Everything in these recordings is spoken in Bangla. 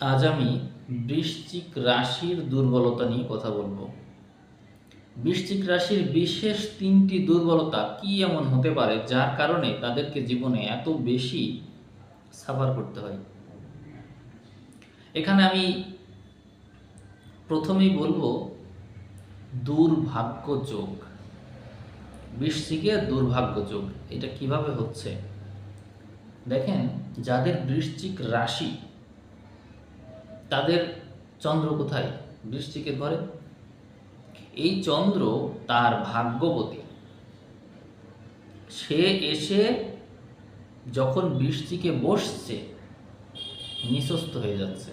আজ আমি বৃশ্চিক রাশির দুর্বলতা নিয়ে কথা বলব। বৃশ্চিক রাশির বিশেষ তিনটি দুর্বলতা কি এমন হতে পারে যার কারণে তাদেরকে জীবনে এত বেশি সাফার করতে হয়? এখানে আমি প্রথমেই বলব, দুর্ভাগ্য যোগ। বৃশ্চিকের দুর্ভাগ্য যোগ, এটা কীভাবে হচ্ছে? দেখেন, যাদের বৃশ্চিক রাশি তাদের চন্দ্র কোথায়? বৃশ্চিকের ঘরে এই চন্দ্র তার ভাগ্যবতী। সে এসে যখন বৃষ্টিকে বসছে নিঃস্বস্ত হয়ে যাচ্ছে।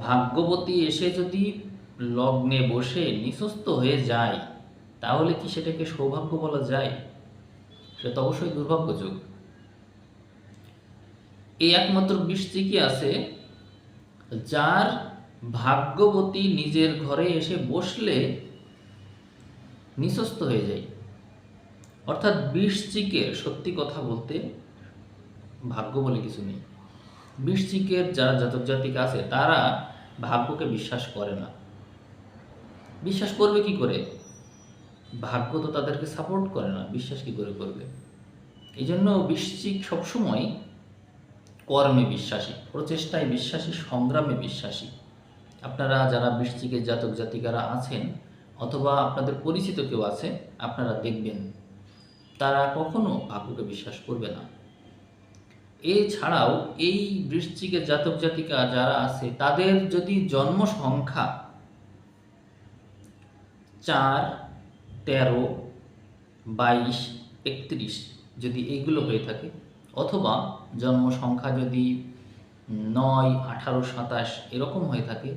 ভাগ্যবতী এসে যদি লগ্নে বসে নিঃস্বস্ত হয়ে যায়, তাহলে কি সেটাকে সৌভাগ্য বলা যায়? সেটা তো অবশ্যই দুর্ভাগ্যযোগ। এই একমাত্র বৃষ্টিকে আছে? যার ভাগ্যবতী নিজের ঘরে এসে বসলে নিঃস্বস্ত হয়ে যায়। অর্থাৎ বৃশ্চিকের সত্যি কথা বলতে ভাগ্য বলে কিছু নেই। বৃশ্চিকের যারা জাতক জাতিকা আছে, তারা ভাগ্যকে বিশ্বাস করে না। বিশ্বাস করবে কি করে? ভাগ্য তো তাদেরকে সাপোর্ট করে না, বিশ্বাস কি করে করবে? এই জন্য বৃশ্চিক সবসময় কর্মে বিশ্বাসী, প্রচেষ্টায় বিশ্বাসী, সংগ্রামে বিশ্বাসী। আপনারা যারা বৃশ্চিকের জাতক জাতিকারা আছেন, অথবা আপনাদের পরিচিত কেউ আছে, আপনারা দেখবেন, তারা কখনো ভাগ্যকে বিশ্বাস করবে না। এছাড়াও এই বৃশ্চিকের জাতক জাতিকা যারা আছে, তাদের যদি জন্ম সংখ্যা চার, তেরো, বাইশ, একত্রিশ যদি এইগুলো হয়ে থাকে অথবা জন্ম সংখ্যা যদি নয়, আঠারো, সাতাশ এরকম হয়ে থাকে,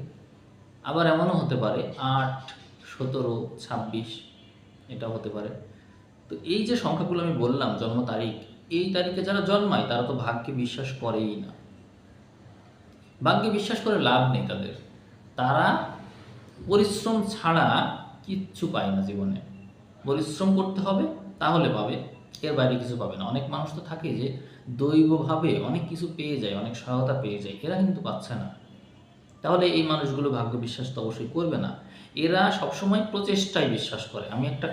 আবার এমনও হতে পারে আট, সতেরো, ছাব্বিশ এটা হতে পারে। তো এই যে সংখ্যাগুলো আমি বললাম, জন্ম তারিখ, এই তারিখে যারা জন্মায় তারা তো ভাগ্যে বিশ্বাস করেই না। ভাগ্যে বিশ্বাস করে লাভ নেই তাদের। তারা পরিশ্রম ছাড়া কিচ্ছু পায় না জীবনে। পরিশ্রম করতে হবে, তাহলে পাবে। এর বাইরে কিছু পাবে না। অনেক মানুষ তো থাকে যে দৈবভাবে অনেক কিছু পেয়ে যায় অনেক সহায়তা পেয়ে যায় এরা কিন্তু পাচ্ছে না। তাহলে এই মানুষগুলো ভাগ্য বিশ্বাস তো অবশ্যই করবে না। এরা সবসময় প্রচেষ্টায় বিশ্বাস করে। আমি একটা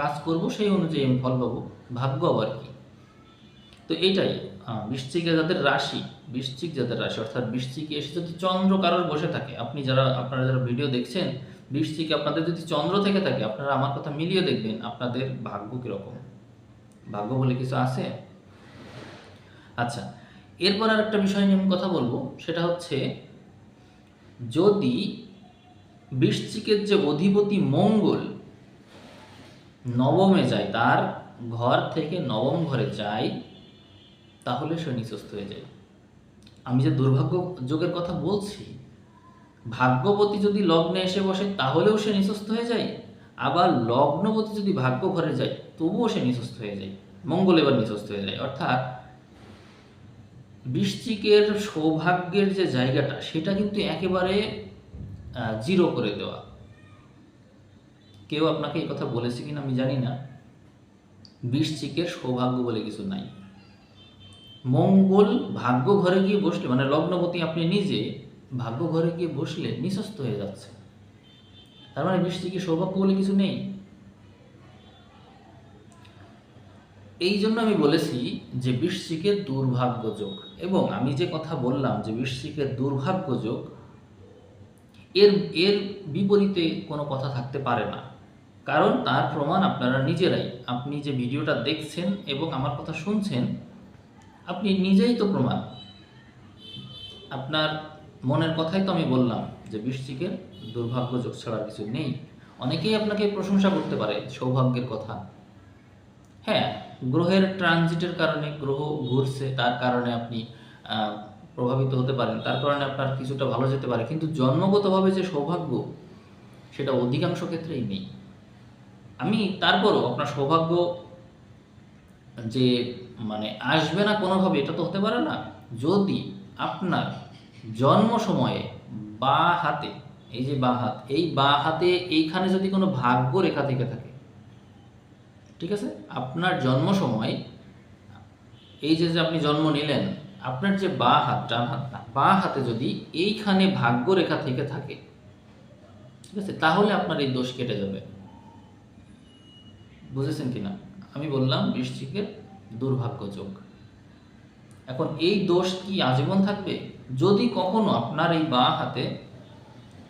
কাজ করব সেই অনুযায়ী আমি ফল পাবো। ভাগ্য আবার কি? তো এইটাই আহ, বৃশ্চিকে যাদের রাশি বৃশ্চিক যাদের রাশি অর্থাৎ বৃশ্চিকে এসে যদি চন্দ্র কারোর বসে থাকে আপনি যারা আপনারা যারা ভিডিও দেখছেন বৃশ্চিকে আপনাদের যদি চন্দ্র থেকে থাকে আপনারা আমার কথা মিলিয়ে দেখবেন আপনাদের ভাগ্য কীরকম? ভাগ্য বলে কিছু আছে? আচ্ছা এরপর আর একটা বিষয় নিয়ে আমি কথা বলব, সেটা হচ্ছে যদি বৃশ্চিকের যে অধিপতি মঙ্গল নবমে যায়, তার ঘর থেকে নবম ঘরে যায়, তাহলে সে নিঃস্বস্ত হয়ে যায়। আমি যে দুর্ভাগ্য যোগের কথা বলছি, ভাগ্যবতী যদি লগ্নে এসে বসে, তাহলেও সে নিঃস্বস্ত হয়ে যায়? আবার লগ্নবতী যদি ভাগ্য ঘরে যায়, তবুও সে নিঃস্বস্ত হয়ে যায়। মঙ্গল এবার নিঃস্বস্ত হয়ে যায়। অর্থাৎ বৃশ্চিকের সৌভাগ্যের যে জায়গাটা, সেটা কিন্তু একেবারে জিরো করে দেওয়া। কেউ আপনাকে এই কথা বলেছে কিনা আমি জানি না। বৃশ্চিকের সৌভাগ্য বলে কিছু নাই। মঙ্গল ভাগ্য ঘরে গিয়ে বসলে মানে লগ্নবতী আপনি নিজে ভাগ্য ঘরে গিয়ে বসলে নিঃস্বস্ত হয়ে যাচ্ছে। তার মানে বৃষ্টিকে সৌভাগ্য বলে কিছু নেই? এই জন্য আমি বলেছি যে বৃশ্চিকের দুর্ভাগ্য যোগ এবং আমি যে কথা বললাম যে বৃশ্চিকের দুর্ভাগ্য যোগ এর এর বিপরীতে কোনো কথা থাকতে পারে না। কারণ তার প্রমাণ আপনারা নিজেরাই। আপনি যে ভিডিওটা দেখছেন এবং আমার কথা শুনছেন, আপনি নিজেই তো প্রমাণ। আপনার মনের কথাই তো আমি বললাম। যে বৃশ্চিকের দুর্ভাগ্য যোগ ছাড়া কিছু নেই। অনেকেই আপনাকে প্রশংসা করতে পারে, সৌভাগ্যের কথা। হ্যাঁ গ্রহের ট্রানজিটের কারণে গ্রহ ঘুরছে, তার কারণে আপনি প্রভাবিত হতে পারেন, তার কারণে আপনার কিছুটা ভালো যেতে পারে। কিন্তু জন্মগতভাবে যে সৌভাগ্য, সেটা অধিকাংশ ক্ষেত্রেই নেই। আমি তারপরও আপনার সৌভাগ্য যে মানে আসবে না কোনোভাবে, এটা তো হতে পারে না। যদি আপনার জন্ম সময়ে বা হাতে, এই যে বা হাত, এই বা হাতে এইখানে যদি কোনো ভাগ্য রেখা থেকে থাকে, ঠিক আছে? আপনার জন্ম সময় এই যে আপনি জন্ম নিলেন, আপনার যে বা হাত, ডান হাত না, বা হাতে যদি এইখানে ভাগ্য রেখা থেকে থাকে, ঠিক আছে? তাহলে আপনার এই দোষ কেটে যাবে। বুঝেছেন কিনা? আমি বললাম, বৃশ্চিকের দুর্ভাগ্য চোখ এখন এই দোষ কি আজীবন থাকবে? যদি কখনো আপনার এই বাঁ হাতে,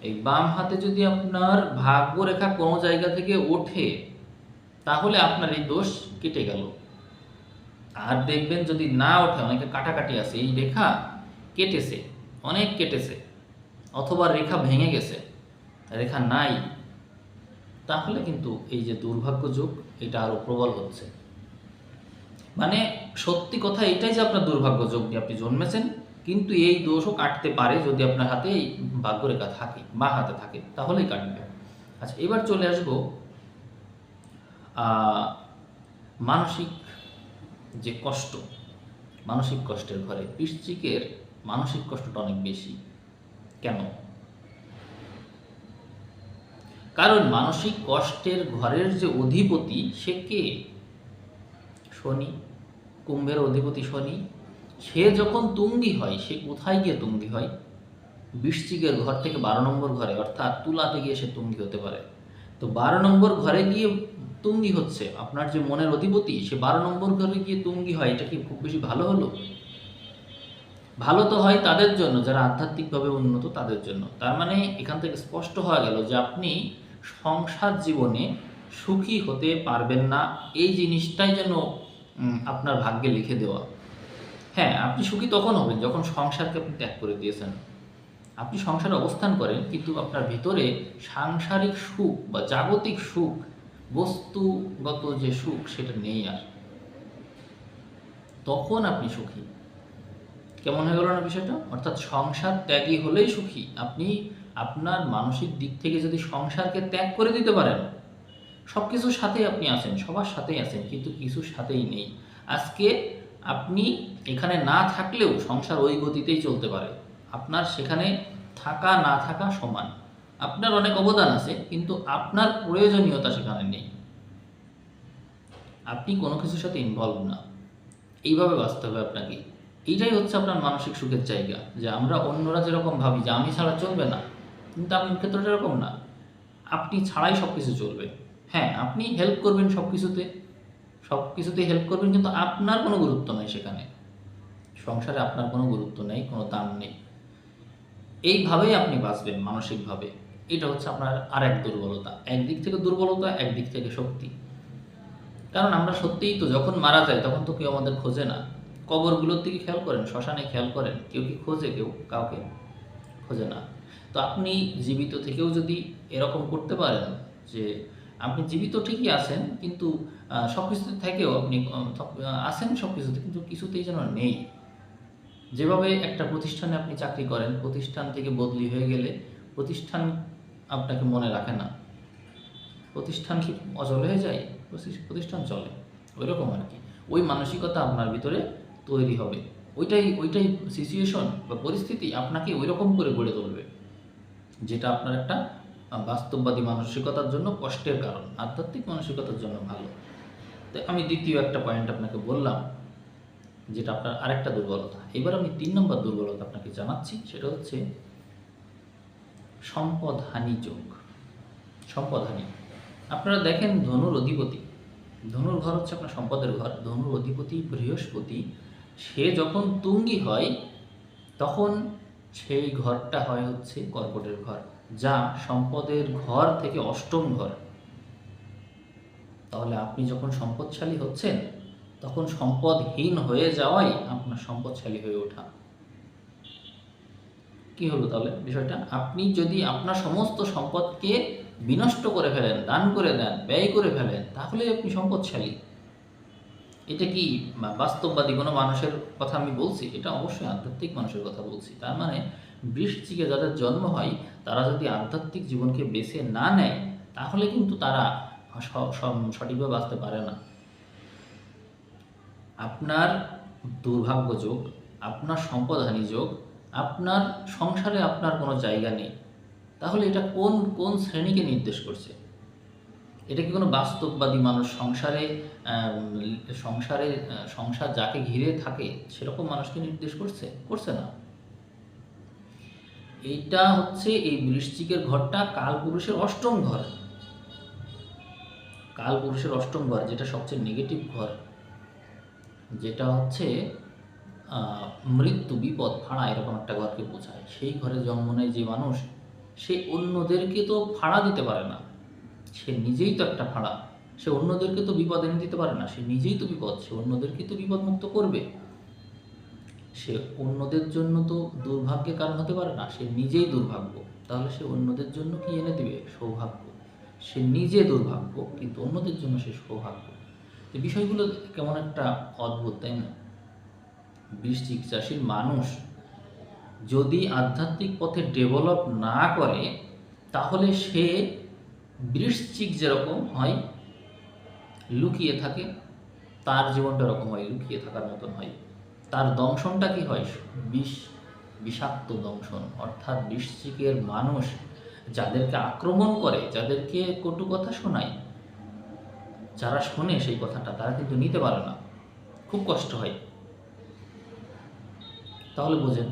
এই বাম হাতে যদি আপনার ভাগ্য রেখা কোনো জায়গা থেকে ওঠে, তাহলে আপনার এই দোষ কেটে গেল। আর দেখবেন যদি না ওঠে, অনেকে কাটাকাটি আছে, এই রেখা কেটেছে, অনেক কেটেছে, অথবা রেখা ভেঙে গেছে, রেখা নাই, তাহলে কিন্তু এই যে দুর্ভাগ্য যুগ, এটা আরও প্রবল হচ্ছে। মানে সত্যি কথা এটাই যে আপনার দুর্ভাগ্য যোগ নিয়ে আপনি জন্মেছেন কিন্তু এই দোষও কাটতে পারে যদি আপনার হাতে এই ভাগ্যরেখা থাকে, বা হাতে থাকে, তাহলেই কাটবে। আচ্ছা এবার চলে আসব মানসিক যে কষ্ট, মানসিক কষ্টের ঘরে। বৃশ্চিকের মানসিক কষ্টটা অনেক বেশি। কেন? কারণ মানসিক কষ্টের ঘরের যে অধিপতি, সে কে? শনি। কুম্ভের অধিপতি শনি সে যখন তুঙ্গি হয়, সে কোথায় গিয়ে তুঙ্গি হয়? বৃশ্চিকের ঘর থেকে বারো নম্বর ঘরে, অর্থাৎ তুলাতে গিয়ে সে তুঙ্গি হতে পারে। তো বারো নম্বর ঘরে গিয়ে তুঙ্গি হচ্ছে। আপনার যে মনের অধিপতি, সে বারো নম্বর ঘরে গিয়ে তুঙ্গি হয়, এটা কি খুব বেশি ভালো হলো? ভালো তো হয় তাদের জন্য, যারা আধ্যাত্মিকভাবে উন্নত তাদের জন্য। তার মানে এখান থেকে স্পষ্ট হওয়া গেল যে আপনি সংসার জীবনে সুখী হতে পারবেন না। এই জিনিসটাই যেন আপনার ভাগ্যে লিখে দেওয়া। হ্যাঁ আপনি সুখী তখন হবেন যখন সংসারকে আপনি ত্যাগ করে দিয়েছেন। আপনি সংসারে অবস্থান করেন, কিন্তু আপনার ভিতরে সাংসারিক সুখ বা জাগতিক সুখ, বস্তুগত যে সুখ, সেটা নেই আর। তখন আপনি সুখী। কেমন হয়ে গেল না বিষয়টা? অর্থাৎ সংসার ত্যাগী হলেই সুখী। আপনি আপনার মানসিক দিক থেকে যদি সংসারকে ত্যাগ করে দিতে পারেন সব কিছুর সাথেই আপনি আছেন, সবার সাথেই আছেন, কিন্তু কিছুর সাথেই নেই। আজকে আপনি এখানে না থাকলেও সংসার ওই গতিতেই চলতে পারে। আপনার সেখানে থাকা, না থাকা সমান। আপনার অনেক অবদান আছে, কিন্তু আপনার প্রয়োজনীয়তা সেখানে নেই। আপনি কোনো কিছুর সাথে ইনভলভ না। এইভাবে বাঁচতে হবে আপনাকে। এইটাই হচ্ছে আপনার মানসিক সুখের জায়গা, যে আমরা অন্যরা যেরকম ভাবি, যে আমি ছাড়া চলবে না, কিন্তু আপনার ক্ষেত্রে এরকম না। আপনি ছাড়াই সব কিছু চলবে। হ্যাঁ আপনি হেল্প করবেন সব কিছুতে সব কিছুতে হেল্প করবেন, কিন্তু আপনার কোনো গুরুত্ব নেই সেখানে। সংসারে আপনার কোনো গুরুত্ব নেই, কোনো দাম নেই। এইভাবেই আপনি বাঁচবেন মানসিকভাবে। এটা হচ্ছে আপনার আর এক দুর্বলতা। একদিক থেকে দুর্বলতা, একদিক থেকে শক্তি। কারণ আমরা সত্যিই তো যখন মারা যাই তখন তো কেউ আমাদের খোঁজে না। কবরগুলোর দিকে খেয়াল করেন, শ্মশানে খেয়াল করেন। কেউ কি খোঁজে? কেউ কাউকে খোঁজে না। তো আপনি জীবিত থেকেও যদি এরকম করতে পারেন যে আপনি জীবিত ঠিকই আছেন, কিন্তু সব কিছুতে থেকেও আপনি আছেন সব কিছুতে কিন্তু কিছুতেই যেন নেই। যেভাবে একটা প্রতিষ্ঠানে আপনি চাকরি করেন, প্রতিষ্ঠান থেকে বদলি হয়ে গেলে প্রতিষ্ঠান আপনাকে মনে রাখে না। প্রতিষ্ঠান কি অচল হয়ে যায়? প্রতি- প্রতিষ্ঠান চলে। ওই রকম আর কি। ওই মানসিকতা আপনার ভিতরে তৈরি হবে। ওইটাই ওইটাই সিচুয়েশন বা পরিস্থিতি আপনাকে ওই রকম করে গড়ে তুলবে, যেটা আপনার একটা বাস্তববাদী মানসিকতার জন্য কষ্টের কারণ, আধ্যাত্মিক মানসিকতার জন্য ভালো। তো আমি দ্বিতীয় একটা পয়েন্ট আপনাকে বললাম, যেটা আপনার আরেকটা দুর্বলতা। এবার আমি তিন নম্বর দুর্বলতা আপনাকে জানাচ্ছি, সেটা হচ্ছে সম্পদ হানি যোগ। সম্পদ হানি আপনারা দেখেন ধনুর অধিপতি। ধনুর ঘর হচ্ছে আপনার সম্পদের ঘর। ধনুর অধিপতি বৃহস্পতি, সে যখন তুঙ্গি হয়, তখন সেই ঘরটা হয় হচ্ছে কর্কটের ঘর, যা সম্পদের ঘর থেকে অষ্টম ঘর। তাহলে আপনি যখন সম্পদশালী হচ্ছেন, তখন সম্পদহীন হয়ে যাওয়াই আপনার সম্পদশালী হয়ে ওঠা। কি হলো তাহলে বিষয়টা? আপনি যদি আপনার সমস্ত সম্পদকে বিনষ্ট করে ফেলেন, দান করে দেন, ব্যয় করে ফেলেন তাহলে আপনি সম্পদশালী। এটা কি বাস্তববাদী কোনো মানুষের কথা আমি বলছি? এটা অবশ্যই আধ্যাত্মিক মানুষের কথা বলছি। তার মানে বৃষ্টিকে যাদের জন্ম হয়, তারা যদি আধ্যাত্মিক জীবনকে বেছে না নেয়, তাহলে কিন্তু তারা সঠিকভাবে বাঁচতে পারে না। আপনার দুর্ভাগ্য যোগ আপনার সম্পদহানি যোগ, আপনার সংসারে আপনার কোনো জায়গা নেই, তাহলে এটা কোন কোন শ্রেণীকে নির্দেশ করছে? এটা কি কোনো বাস্তববাদী মানুষ সংসারে সংসারে সংসার যাকে ঘিরে থাকে, সেরকম মানুষকে নির্দেশ করছে? করছে না। এইটা হচ্ছে এই বৃশ্চিকের ঘরটা কালপুরুষের অষ্টম ঘর। কালপুরুষের অষ্টম ঘর, যেটা সবচেয়ে নেগেটিভ ঘর। যেটা হচ্ছে মৃত্যু, বিপদ, ফাড়া এরকম একটা ঘরকে বোঝায়। সেই ঘরে জন্ম নেয় যে মানুষ, সে অন্যদেরকে তো ফাড়া দিতে পারে না। সে নিজেই তো একটা ফাড়া। সে অন্যদেরকে তো বিপদ এনে দিতে পারে না, সে নিজেই তো বিপদ, সে অন্যদেরকে তো বিপদ মুক্ত করবে। সে অন্যদের জন্য তো দুর্ভাগ্যের কারণ হতে পারে না, সে নিজেই দুর্ভাগ্য। তাহলে সে অন্যদের জন্য কি এনে দিবে? সৌভাগ্য। সে নিজে দুর্ভাগ্য, কিন্তু অন্যদের জন্য সে সৌভাগ্য। এই বিষয়গুলো কেমন একটা অদ্ভুত, তাই না? বৃশ্চিক চাষীর মানুষ যদি আধ্যাত্মিক পথে ডেভেলপ না করে, তাহলে সে বৃশ্চিক যেরকম হয়, লুকিয়ে থাকে, তার জীবনটা এরকম হয়, লুকিয়ে থাকার মতন হয়। তার দংশনটা কি হয়? বিষ, বিষাক্ত দংশন। অর্থাৎ বৃশ্চিকের মানুষ যাদেরকে আক্রমণ করে, যাদেরকে কটু কথা শোনায়, যারা শোনে সেই কথাটা, তারা কিন্তু নিতে পারে না। খুব কষ্ট হয়। তাহলে বোঝেন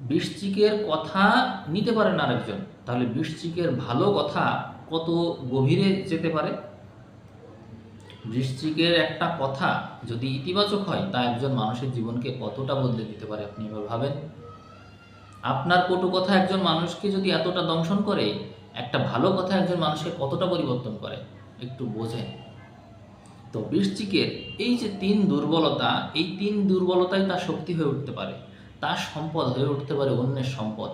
বৃশ্চিকের কথা নিতে পারে না আরেকজন। তাহলে বৃশ্চিকের ভালো কথা কত গভীরে যেতে পারে? বৃশ্চিকের একটা কথা যদি ইতিবাচক হয়, তা একজন মানুষের জীবনকে কতটা বদলে দিতে পারে আপনি এবার ভাবেন? আপনার কটু কথা একজন মানুষকে যদি এতটা দংশন করে, একটা ভালো কথা একজন মানুষকে কতটা পরিবর্তন করে? একটু বোঝেন। তো বৃশ্চিকের এই যে তিন দুর্বলতা, এই তিন দুর্বলতাই তার শক্তি হয়ে উঠতে পারে। তার সম্পদ হয়ে উঠতে পারে অন্যের সম্পদ।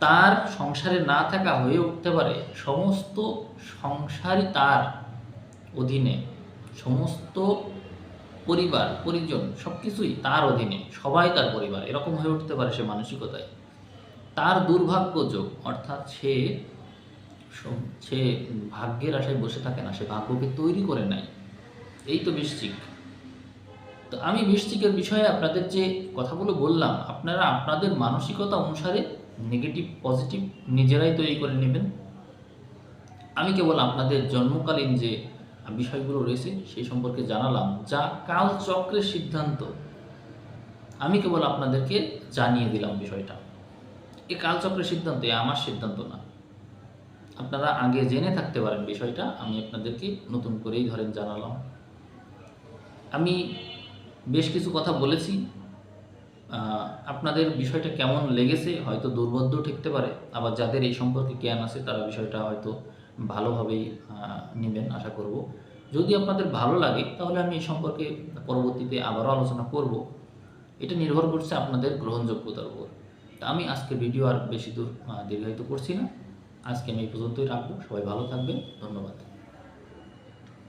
তার সংসারে না থাকা হয়ে উঠতে পারে সমস্ত সংসারই তার অধীনে। সমস্ত পরিবার, পরিজন সব কিছুই তার অধীনে, সবাই তার পরিবার। এরকম হয়ে উঠতে পারে সে মানসিকতায়। তার দুর্ভাগ্যযোগ অর্থাৎ সে সে ভাগ্যের আশায় বসে থাকে না, সে ভাগ্যকে তৈরি করে নেয়। এই তো বৃশ্চিক তো আমি বৃশ্চিকের বিষয়ে আপনাদের যে কথাগুলো বললাম, আপনারা আপনাদের মানসিকতা অনুসারে নেগেটিভ পজিটিভ নিজেরাই তৈরি করে নেবেন। আমি কেবল আপনাদের জন্মকালীন যে বিষয়গুলো রয়েছে সেই সম্পর্কে জানালাম, যা কালচক্রের সিদ্ধান্ত। আমি কেবল আপনাদেরকে জানিয়ে দিলাম বিষয়টা। এ কালচক্রের সিদ্ধান্ত, এ আমার সিদ্ধান্ত না। আপনারা আগে জেনে থাকতে পারেন বিষয়টা, আমি আপনাদেরকে নতুন করেই ধরেন জানালাম। আমি বেশ কিছু কথা বলেছি আপনাদের বিষয়টা কেমন লেগেছে হয়তো দুর্বোধ্য ঠেকতে পারে। আবার যাদের এই সম্পর্কে জ্ঞান আছে, তারা বিষয়টা হয়তো ভালোভাবেই নেবেন আশা করব। যদি আপনাদের ভালো লাগে, তাহলে আমি এই সম্পর্কে পরবর্তীতে আবারও আলোচনা করব। এটা নির্ভর করছে আপনাদের গ্রহণযোগ্যতার উপর। তা আমি আজকে ভিডিও আর বেশি দূর দীর্ঘায়িত করছি না। আজকে আমি এই পর্যন্তই রাখব। সবাই ভালো থাকবেন। ধন্যবাদ।